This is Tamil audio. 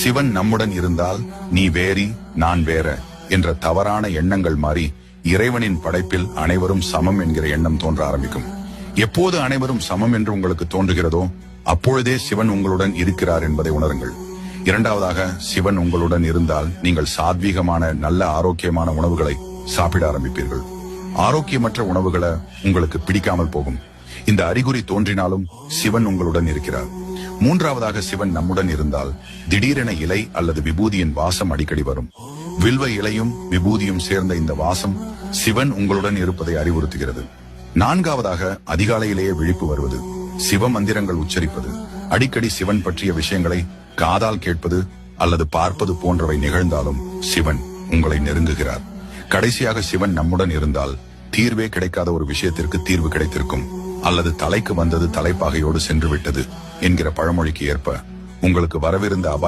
சிவன் நம்முடன் இருந்தால் நீ வேறி நான் வேற என்ற தவறான எண்ணங்கள் மாறி இறைவனின் படைப்பில் அனைவரும் சமம் என்கிற எண்ணம் தோன்ற ஆரம்பிக்கும். எப்போது அனைவரும் சமம் என்று உங்களுக்கு தோன்றுகிறதோ அப்பொழுதே சிவன் உங்களுடன் இருக்கிறார் என்பதை உணருங்கள். இரண்டாவதாக சிவன் உங்களுடன் இருந்தால் நீங்கள் சாத்வீகமான நல்ல ஆரோக்கியமான உணவுகளை சாப்பிட ஆரம்பிப்பீர்கள். ஆரோக்கியமற்ற உணவுகளை உங்களுக்கு பிடிக்காமல் போகும். இந்த அறிகுறி தோன்றினாலும் சிவன் உங்களுடன் இருக்கிறார். மூன்றாவதாக சிவன் நம்முடன் இருந்தால் திடீரென இலை அல்லது விபூதியின் வாசம் அடிக்கடி வரும். வில்வ இலையும் விபூதியும் சேர்ந்த இந்த வாசம் சிவன் உங்களுடன் இருப்பதை அறிவுறுத்துகிறது. நான்காவதாக அதிகாலையிலேயே விழிப்பு வருவது. சிவ மந்திரங்கள் உச்சரிப்பது. அடிக்கடி சிவன் பற்றிய விஷயங்களை காதால் கேட்பது அல்லது பார்ப்பது போன்றவை நிகழ்ந்தாலும் சிவன் உங்களை நெருங்குகிறார். கடைசியாக சிவன் நம்முடன் இருந்தால் தீர்வே கிடைக்காத ஒரு விஷயத்திற்கு தீர்வு கிடைத்திருக்கும். அல்லது தலைக்கு வந்தது தலைப்பாகையோடு சென்று விட்டது என்கிற பழமொழிக்கு ஏற்ப உங்களுக்கு வரவிருந்த அபாய